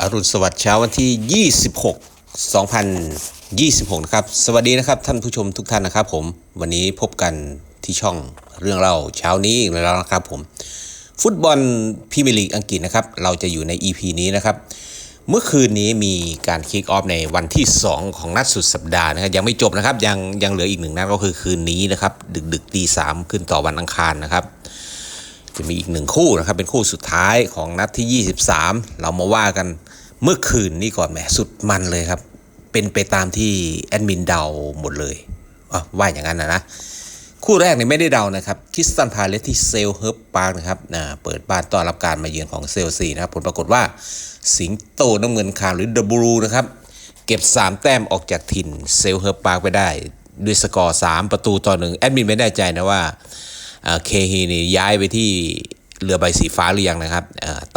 อรุณสวัสดิ์เช้าวันที่ 26 2026 นะครับ สวัสดีนะครับท่านผู้ชมทุกท่านนะครับผม วันนี้พบกันที่ช่องเรื่องเล่าเช้านี้อีกแล้วนะครับผม ฟุตบอลพรีเมียร์ลีกอังกฤษนะครับ เราจะอยู่ใน EP นี้นะครับ เมื่อคืนนี้มีการคิกออฟในวันที่ 2 ของนัดสุดสัปดาห์นะครับ ยังไม่จบนะครับ ยังยังเหลืออีกหนึ่งนัดก็คือคืนนี้นะครับ ดึกดึกตีสามขึ้นต่อวันอังคารนะครับจะมีอีกหนึ่งคู่นะครับเป็นคู่สุดท้ายของนัดที่ 23 เรามาว่ากัน เมื่อคืนนี้ก่อนแหมสุดมันเลยครับ เป็นไปตามที่แอดมินเดาหมดเลยอะว่าอย่างนั้นนะนะ คู่แรกเนี่ยไม่ได้เดานะครับคิสตันพาเลสที่เซลเฮิร์บปาร์คนะครับนะเปิดบ้านต้อนรับการมาเยือนของเซลซีนะครับ ผลปรากฏว่าสิงโตน้ำเงินคามหรือเดอะบลูนะครับ เก็บ 3 แต้มออกจากถิ่นเซลเฮิร์บปาร์คไปได้ด้วยสกอร์ 3 ประตูต่อหนึ่งแอดมินไม่แน่ใจนะว่าเอ่อเคฮีนี่ย้ายไปที่ เรือใบสีฟ้าหรือยังนะครับ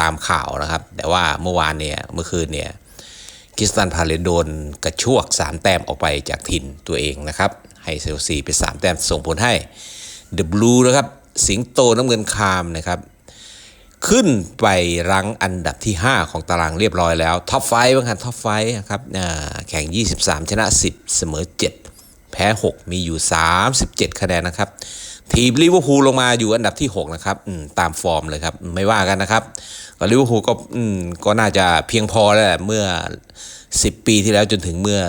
ตามข่าวนะครับ แต่ว่าเมื่อวานเนี่ยเมื่อคืนเนี่ยคิสตันพาเลสโดนกระชวก 3 แต้มออกไปจากถิ่นตัวเองนะครับ ให้เซลซีไป 3 แต้มส่งผลให้เดอะบลูนะครับ สิงโตน้ำเงินคามนะครับ ขึ้นไปรั้งอันดับที่ 5 ของตารางเรียบร้อยแล้วท็อปไฟบ้างครับท็อปไฟครับอ่าแข่ง 23 ชนะ 10 เสมอ 7 แพ้ 6 มีอยู่ 37 คะแนนนะครับ ทีมลิเวอร์พูลลงมาอยู่อันดับที่ 6 นะครับตามฟอร์มเลยครับ ไม่ว่ากันนะครับก็ลิเวอร์พูลก็ก็น่าจะเพียงพอแล้วแหละเมื่อ 10 ปีที่แล้วจนถึงเมื่อ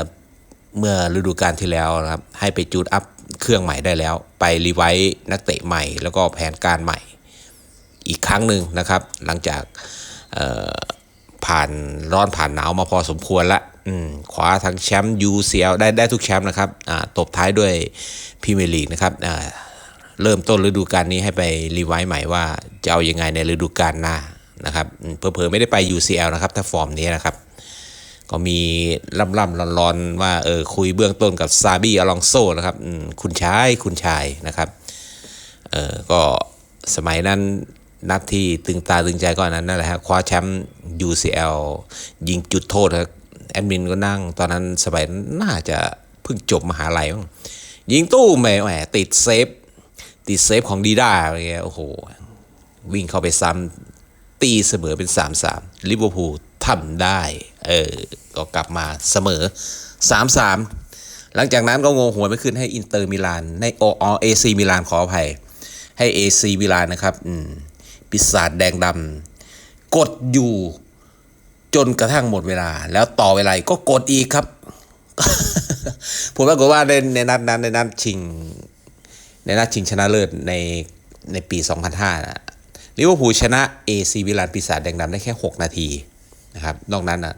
เมื่อฤดูกาลที่แล้วนะครับ ให้ไปจูดอัพเครื่องใหม่ได้แล้ว ไปรีไวซ์นักเตะใหม่ แล้วก็แผนการใหม่อีกครั้งหนึ่งนะครับ หลังจากผ่านร้อนผ่านหนาวมาพอสมควรละอืมคว้าทั้งแชมป์ UCL ได้ได้ทุกแชมป์นะครับตบท้ายด้วยพรีเมียร์ลีกนะครับ เริ่มต้นฤดูกาลนี้ให้ไปรีไวซ์ใหม่ว่าจะเอาอยังไงในฤดูกาลหน้านะครับอืมเผลอๆไม่ได้ไป UCL นะครับ ถ้าฟอร์มนี้นะครับ ก็มีล่ำล่ำๆร้อนๆ ว่าเออคุยเบื้องต้นกับซาบี้อลองโซนะครับคุณชายคุณชายนะครับเออก็สมัยนั้นนัดที่ตึงตาตึงใจก็อันนั้นนั่นแหละฮะคว้าแชมป์ UCL ยิงจุดโทษครับแอดมินก็นั่ง ตอนนั้นสมัยน่าจะเพิ่งจบมหาลัยมั้งยิงตู้แหมแหมติดเซฟ ติดเซฟของดีด้าอะไรเงี้ยโอ้โห วิ่งเข้าไปซ้ำตีเสมอเป็น 3-3ลิเวอร์พูลทำได้ เออ ก็กลับมาเสมอ 3-3 หลังจากนั้นก็งงหัวไม่ขึ้นให้อินเตอร์มิลานในโออเอซีมิลานขออภัย ให้เอซีมิลานนะครับ อืมปีศาจแดงดำกดอยู่จนกระทั่งหมดเวลา แล้วต่อเวลากก็กดอีกครับ ผมปรากฏว่าในในนัดนั้นในนัดชิง ในนัดชิงชนะเลิศในในปี 2005นะลิเวอร์พูลชนะ AC มิลานปีศาจแดงดำได้แค่ 6 นาทีนะครับ นอกนั้นนะ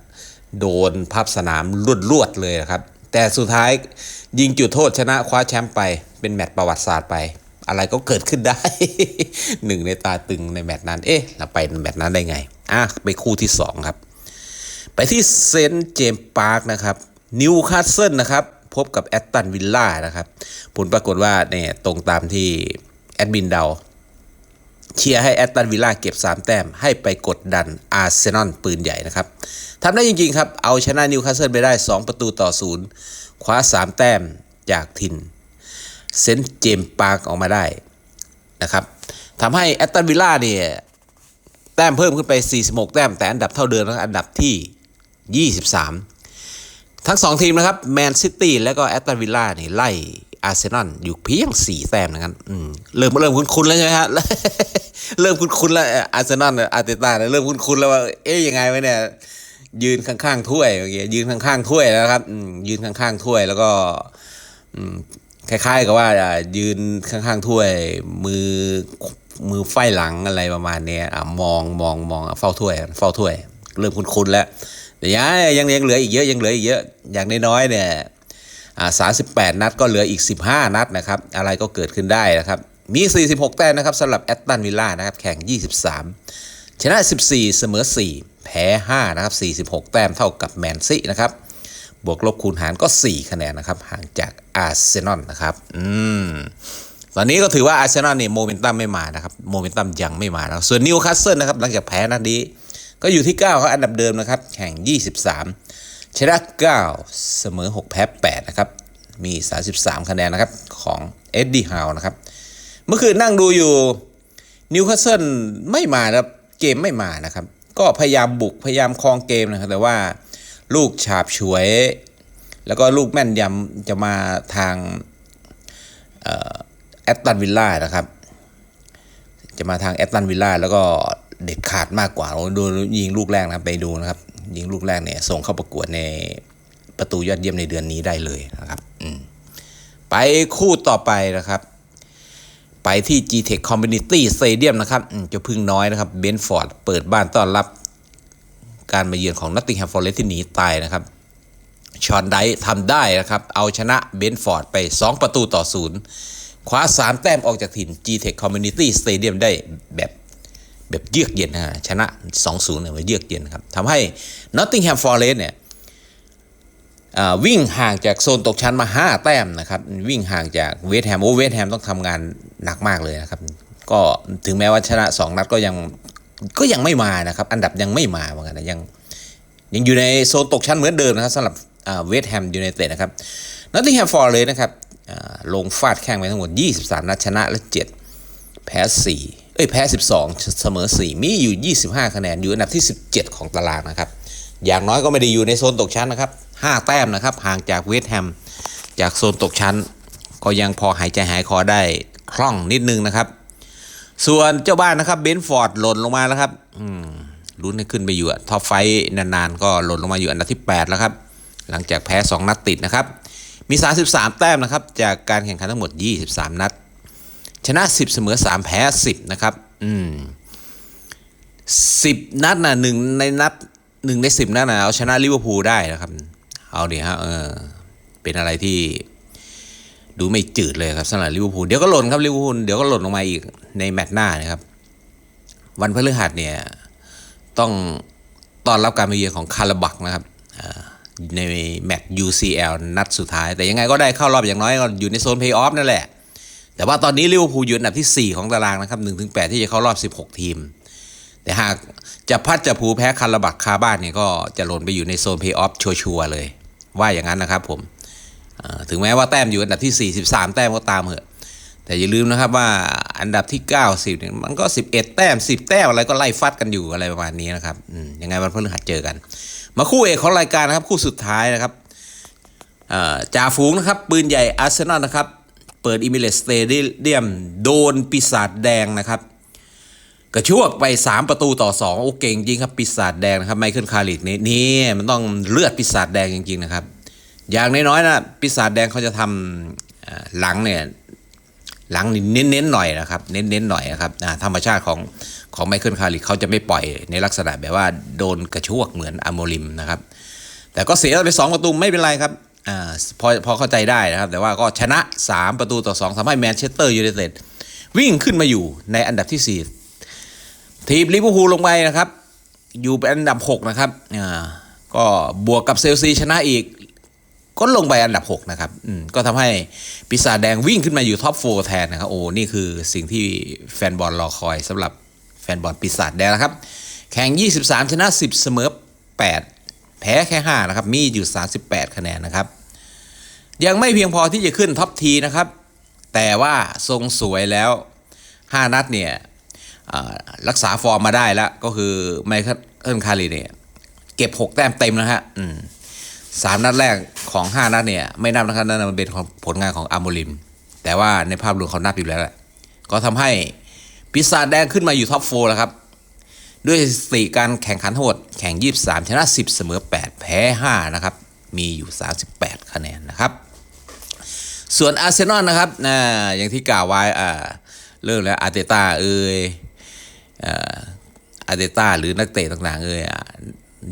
โดนพับสนามลวดๆเลยนะครับ แต่สุดท้ายยิงจุดโทษชนะคว้าแชมป์ไป เป็นแมตช์ประวัติศาสตร์ไป อะไรก็เกิดขึ้นได้ หนึ่งในตาตึงในแมตช์นั้น เอ๊ะเราไปแมตช์นั้นได้ไง อะ ไปคู่ที่ 2 ครับ ไปที่เซนต์เจมส์พาร์คนะครับนิวคาสเซิลนะครับ พบกับแอตตันวิลล่านะครับ ผลปรากฏว่าเนี่ยตรงตามที่แอดมินเดาเชียร์ให้แอตตันวิลล่าเก็บ 3 แต้มให้ไปกดดันอาร์เซนอลปืนใหญ่นะครับทำได้จริงๆครับ เอาชนะนิวคาสเซิลไปได้ 2 ประตูต่อศูนย์คว้า 3 แต้มจากถิ่นเซนต์เจมส์พาร์คออกมาได้นะครับทำให้แอตตันวิลล่าเนี่ยแต้มเพิ่มขึ้นไป 46 แต้มแต่อันดับเท่าเดิมนะอันดับที่ 23 ทั้ง 2 ทีมนะครับแมนซิตี้และก็แอตตันวิลล่านี่ไล่อาร์เซนอลอยู่เพียง4แต้มนะครับอืมเริ่มเริ่มคุ้นๆแล้วใช่ไหมฮะเริ่มคุ้นๆแล้วอาร์เซนอลอาร์เตต้าเริ่มคุ้นๆแล้วว่าเอ๊ยยังไงวะเนี่ยยืนข้างๆถ้วยเมื่อกี้ยืนข้างๆถ้วยแล้วครับอืมยืนข้างๆถ้วยแล้วก็อืมคล้ายๆกับว่ายืนข้างๆถ้วย มือมือไฟหลังอะไรประมาณเนี้ยอะมองมองมองเฝ้าถ้วยเฝ้าถ้วย เริ่มคุ้นๆแล้ว แต่ยังยังยังเหลืออีกเยอะยังเหลืออีกเยอะอย่างน้อยๆเนี่ยอ่าสาสิบแปดนัดก็เหลืออีก 15 นัดนะครับ อะไรก็เกิดขึ้นได้นะครับ มี 46 แต้มนะครับสำหรับแอตตันวิลล่านะครับ แข่ง 23 ชนะ 14 เสมอ 4 แพ้ 5 นะครับ 46 แต้มเท่ากับแมนซีนะครับ บวกลบคูณหารก็ 4 คะแนนนะครับ ห่างจากอาร์เซนอลนะครับ อืม ตอนนี้ก็ถือว่าอาร์เซนอลนี่โมเมนตัมไม่มานะครับ โมเมนตัมยังไม่มานะส่วนนิวคาสเซิลนะครับ หลังจากแพ้นัดนี้ ก็อยู่ที่9เขาอันดับเดิมนะครับ แข่ง 23 ชนะ 9 เสมอ 6 แพ้ 8 นะครับ มี 33 คะแนนนะครับ ของเอ็ดดี้ฮาวนะครับ เมื่อคืนนั่งดูอยู่นิวคาสเซิลไม่มาครับ เกมไม่มานะครับ ก็พยายามบุกพยายามครองเกมนะครับ แต่ว่าลูกฉาบฉวย แล้วก็ลูกแม่นยำจะมาทางแอตตันวิลล่านะครับ จะมาทางแอตตันวิลล่าแล้วก็ เด็ดขาดมากกว่าดูยิงลูกแรกนะครับไปดูนะครับ ยิงลูกแรกเนี่ยส่งเข้าประกวดในประตูยอดเยี่ยมในเดือนนี้ได้เลยนะครับไปคู่ต่อไปนะครับ ไปที่ G-Tech Community Stadium นะครับจะพึ่งน้อยนะครับเบนฟอร์ดเปิดบ้านต้อนรับ การมาเยือนของ Nottingham Forest ที่หนีตายนะครับชอนไดทำได้นะครับ เอาชนะเบนฟอร์ดไป 2 ประตูต่อศูนย์คว้า 3 แต้มออกจากถิ่น G-Tech Community Stadium ได้แบบ แบบเยือกเย็นนะชนะ 2-0เนี่ยมาเยือกเย็นครับทำให้ Nottingham Forest เนี่ยวิ่งห่างจากโซนตกชั้นมา 5 แต้มนะครับ วิ่งห่างจากเวสต์แฮมโอ้เวสต์แฮมต้องทำงานหนักมากเลยนะครับ ก็ถึงแม้ว่าชนะ 2 นัดก็ยังก็ยังไม่มานะครับ อันดับยังไม่มาเหมือนกันนะยังยังอยู่ในโซนตกชั้นเหมือนเดิมนะครับสำหรับเวสต์แฮมยูไนเต็ดนะครับนอตติงแฮมฟอร์เลยนะครับลงฟาดแข่งไปทั้งหมด 23 นัดชนะและ 7 แพ้ 4 เอ้ยแพ้ 12 เสมอ 4 มีอยู่ 25 คะแนน อยู่อันดับที่ 17 ของตารางนะครับ อย่างน้อยก็ไม่ได้อยู่ในโซนตกชั้นนะครับ 5 แต้มนะครับ ห่างจากเวสต์แฮม จากโซนตกชั้น ก็ยังพอหายใจหายคอได้คล่องนิดนึงนะครับ ส่วนเจ้าบ้านนะครับเบนฟอร์ดหล่นลงมาแล้วครับอืมลุ้นให้ขึ้นไปอยู่ท็อปไฟนานๆ ก็หล่นลงมาอยู่อันดับที่ 8 แล้วครับ หลังจากแพ้ 2 นัดติดนะครับ มี 33 แต้มนะครับ จากการแข่งขันทั้งหมด 23 นัด ชนะ 10 เสมอ 3 แพ้ 10 นะครับ อืม10นัดนะหนึ่งในนัดหนึ่งใน10นัดนะเอาชนะลิเวอร์พูลได้นะครับ เอาดิฮะเออ เป็นอะไรที่ดูไม่จืดเลยครับสำหรับลิเวอร์พูลเดี๋ยวก็หล่นครับลิเวอร์พูลเดี๋ยวก็หล่นลงมาอีกในแมตช์หน้านะครับ วันพฤหัสเนี่ย ต้องต้อนรับการมาเยือนของคาราบักนะครับในแมตช์ UCL นัดสุดท้าย แต่ยังไงก็ได้เข้ารอบอย่างน้อยก็อยู่ในโซนเพย์ออฟนั่นแหละ แต่ว่าตอนนี้ลิเวอร์พูลอยู่อันดับที่ 4 ของตารางนะครับ1-8ที่จะเข้ารอบ 16 ทีม แต่หากจะพัดจะผูแพ้คาราบักคาบ้านเนี่ยก็จะหล่นไปอยู่ในโซนเพย์ออฟชัวร์เลย ว่าอย่างนั้นนะครับผมถึงแม้ว่าแต้มอยู่อันดับที่43แต้มก็ตามเหอะแต่อย่าลืมนะครับว่าอันดับที่ 90เนี่ยมันก็ 11 แต้ม 10 แต้มอะไรก็ไล่ฟัดกันอยู่อะไรประมาณนี้นะครับยังไงวันพฤหัสเจอกัน มาคู่เอกของรายการนะครับคู่สุดท้ายนะครับจ่าฝูงนะครับปืนใหญ่อาร์เซนอลนะครับ เปิดอิมิเลสเตเดียมโดนปีศาจแดงนะครับ กระชวกไป 3 ประตูต่อ 2 โอ้เก่งจริงครับปีศาจแดงนะครับไมเคิลคาริกนี่นี่มันต้องเลือดปีศาจแดงจริงๆนะครับ อย่างน้อยๆนะปีศาจแดงเขาจะทำหลังเนี่ยหลังเน้นๆหน่อยนะครับ เน้นๆหน่อยนะครับธรรมชาติของของไมเคิลคาริกเขาจะไม่ปล่อยในลักษณะแบบว่าโดนกระชวกเหมือนอโมริมนะครับ แต่ก็เสียไป 2 ประตูไม่เป็นไรครับ อ่าพอพอเข้าใจได้นะครับ แต่ว่าก็ชนะ 3 ประตูต่อ2ทำให้แมนเชสเตอร์ยูไนเต็ดวิ่งขึ้นมาอยู่ในอันดับที่ 4 ทีมลิเวอร์พูลลงไปนะครับ อยู่เป็นอันดับ 6 นะครับอ่าก็บวกกับเซลซีชนะอีก ก็ลงไปอันดับ 6 นะครับอืมก็ทำให้ปีศาจแดงวิ่งขึ้นมาอยู่ท็อปโฟแทนนะครับโอ้นี่คือสิ่งที่แฟนบอลรอคอยสำหรับแฟนบอลปีศาจแดงนะครับ แข่ง 23 ชนะ 10 เสมอ 8 แพ้แค่ 5 นะครับ มีอยู่ 38 คะแนนนะครับ ยังไม่เพียงพอที่จะขึ้นท็อปทีนะครับ แต่ว่าทรงสวยแล้ว 5 นัดเนี่ยรักษาฟอร์มมาได้แล้ว ก็คือไมเคิลคารีเนี่ย เก็บ 6 แต้มเต็มนะฮะสามนัดแรกของห้านัดเนี่ย ไม่นับนะครับนั่นมันเป็นผลงานของอาร์โมลิม แต่ว่าในภาพรวมเขานับอยู่แล้วแหละก็ทำให้ปีศาจแดงขึ้นมาอยู่ท็อปโฟแล้วครับ ด้วยสติการแข่งขันทั้งหมดแข่ง 23 ชนะ 10 เสมอ 8 แพ้ 5 นะครับ มีอยู่ 38 คะแนนนะครับ ส่วนอาร์เซนอลนะครับนะอย่างที่กล่าวไว้อ่าเริ่มแล้วอาร์เตต้าเอ่ยอาร์เตต้าหรือนักเตะต่างๆเอ่ย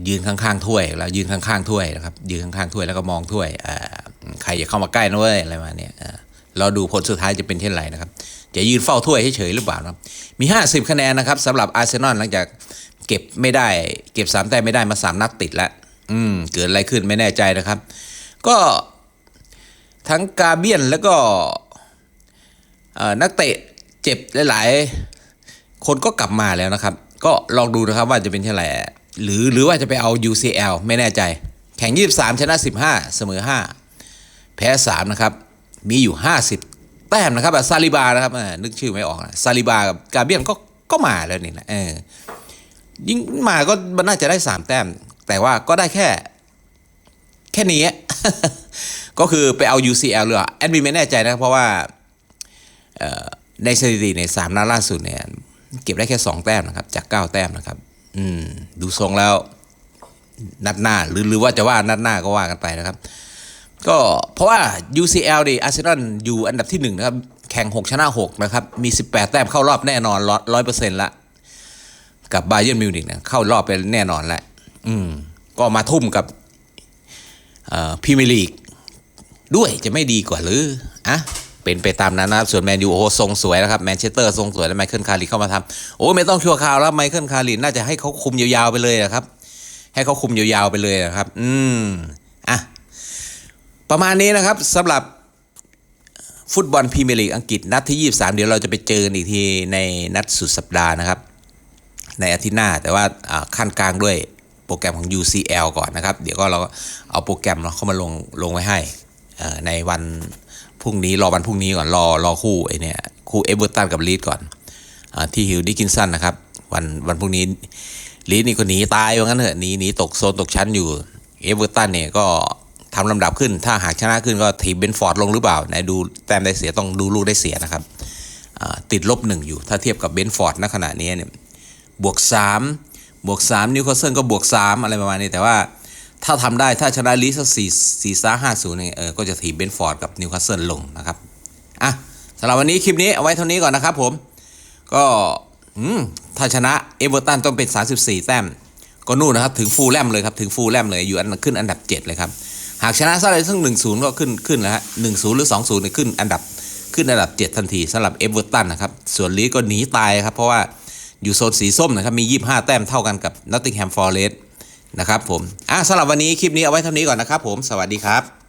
ยืนข้างๆถ้วยแล้วยืนข้างๆถ้วยนะครับยืนข้างๆถ้วยแล้วก็มองถ้วยใครอย่าเข้ามาใกล้นะเว้ยอะไรมาเนี่ยเราดูผลสุดท้ายจะเป็นเช่นไรนะครับ จะยืนเฝ้าถ้วยเฉยๆหรือเปล่านะครับมี 50 คะแนนนะครับสำหรับอาร์เซนอลหลังจากเก็บไม่ได้ เก็บ3แต้มไม่ได้มา 3 นัดติดแล้วอืมเกิดอะไรขึ้นไม่แน่ใจนะครับ ก็ทั้งกาเบียนแล้วก็นักเตะเจ็บหลายๆ คนก็กลับมาแล้วนะครับ ก็ลองดูนะครับว่าจะเป็นเท่าไหร่หรือหรือว่าจะไปเอา UCL ไม่แน่ใจ แข่ง 23 ชนะ 15 เสมอ 5 แพ้ 3 นะครับ มีอยู่ 50 แต้มนะครับซาลิบานะครับนึกชื่อไม่ออกซาลิบากับกาเบียนก็ก็มาแล้วนี่นะเออยิ่งมาก็มันน่าจะได้สามแต้ม แต่ว่าก็ได้แค่ แค่นี้ก็คือไปเอา UCL หรือแอดมินไม่แน่ใจนะเพราะว่าในสถิติในสามนัดล่าสุดเนี่ยเก็บได้แค่สองแต้มนะครับ จากเก้าแต้มนะครับ อืม ดูทรงแล้ว นัดหน้าหรือหรือว่าจะว่านัดหน้าก็ว่ากันไปนะครับ ก็เพราะว่า UCL ดิอาร์เซนอลอยู่อันดับที่หนึ่งนะครับ แข่ง 6 ชนะ 6 นะครับ มี 18 แต้มเข้ารอบแน่นอนร้อยเปอร์เซ็นต์ละ กับบาเยิร์นมิวนิกเนี่ยเข้ารอบไปแน่นอนแล้วอืม ก็มาทุ่มกับพรีเมียร์ลีกด้วยจะไม่ดีกว่าหรืออะเป็นไปตามนั้นนะครับ ส่วนแมนยูโอ้โหทรงสวยนะครับแมนเชสเตอร์ทรงสวยแล้วไมเคิลคาริเข้ามาทำโอ้ไม่ต้องชัวร์ข่าวแล้วไมเคิลคาริน่าจะให้เขาคุมยาวๆไปเลยนะครับ ให้เขาคุมยาวๆไปเลยนะครับ อืมอะ ประมาณนี้นะครับสำหรับฟุตบอลพรีเมียร์ลีกอังกฤษนัดที่ 23 เดี๋ยวเราจะไปเจอกันอีกทีในนัดสุดสัปดาห์นะครับ ในอาทิตย์หน้าแต่ว่าขั้นกลางด้วยโปรแกรมของ UCL ก่อนนะครับ เดี๋ยวก็เราเอาโปรแกรมเราเข้ามาลงลงไว้ให้ในวันพรุ่งนี้รอวันพรุ่งนี้ก่อนรอรอคู่ไอเนี่ยคู่เอเวอร์ตันกับลีดก่อนอที่ฮิลดิกินสันนะครับ วันวันพรุ่งนี้ลีดนี่ก็หนีตายว่างั้นเถอะหนีหนีตกโซนตกชั้นอยู่เอเวอร์ตันเนี่ยก็ ทำลำดับขึ้น ถ้าหากชนะขึ้นก็ทีมเบนฟอร์ดลงหรือเปล่าไหนดูแต้มได้เสียต้องดูลูกได้เสียนะครับติดลบหนึ่งอยู่ ถ้าเทียบกับเบนฟอร์ดณขณะนี้เนี่ยบวก3บวก3นิวคาสเซิลก็บวก 3 อะไรประมาณนี้ แต่ว่าถ้าทำได้ถ้าชนะลีสสักสี่สี่ซ่าห้าศูนย์เนี่ยเออก็จะถีบเบนฟอร์ดกับนิวคาสเซิลลงนะครับอะสำหรับวันนี้คลิปนี้เอาไว้เท่านี้ก่อนนะครับผมก็ถ้าชนะเอเวอร์ตันต้องเป็น 34 แต้ม ก็นู่นนะครับ ถึงฟูลแลมเลยครับ ถึงฟูลแลมเลยอยู่อันขึ้นอันดับ 7 เลยครับ หากชนะซะเลยซึ่งศูนย์ก็ขึ้นขึ้นแล้วฮะ1-0หรือ2-0เนี่ยขึ้นอันดับขึ้นอันดับ 7 ทันทีสำหรับเอเวอร์ตันนะครับส่วนลีก็หนีตายครับเพราะว่าอยู่โซนสีส้มนะครับมี 25 แต้มเท่ากันกับนอตติงแฮมฟอร์เรสต์นะครับผมอะสำหรับวันนี้คลิปนี้เอาไว้เท่านี้ก่อนนะครับผมสวัสดีครับ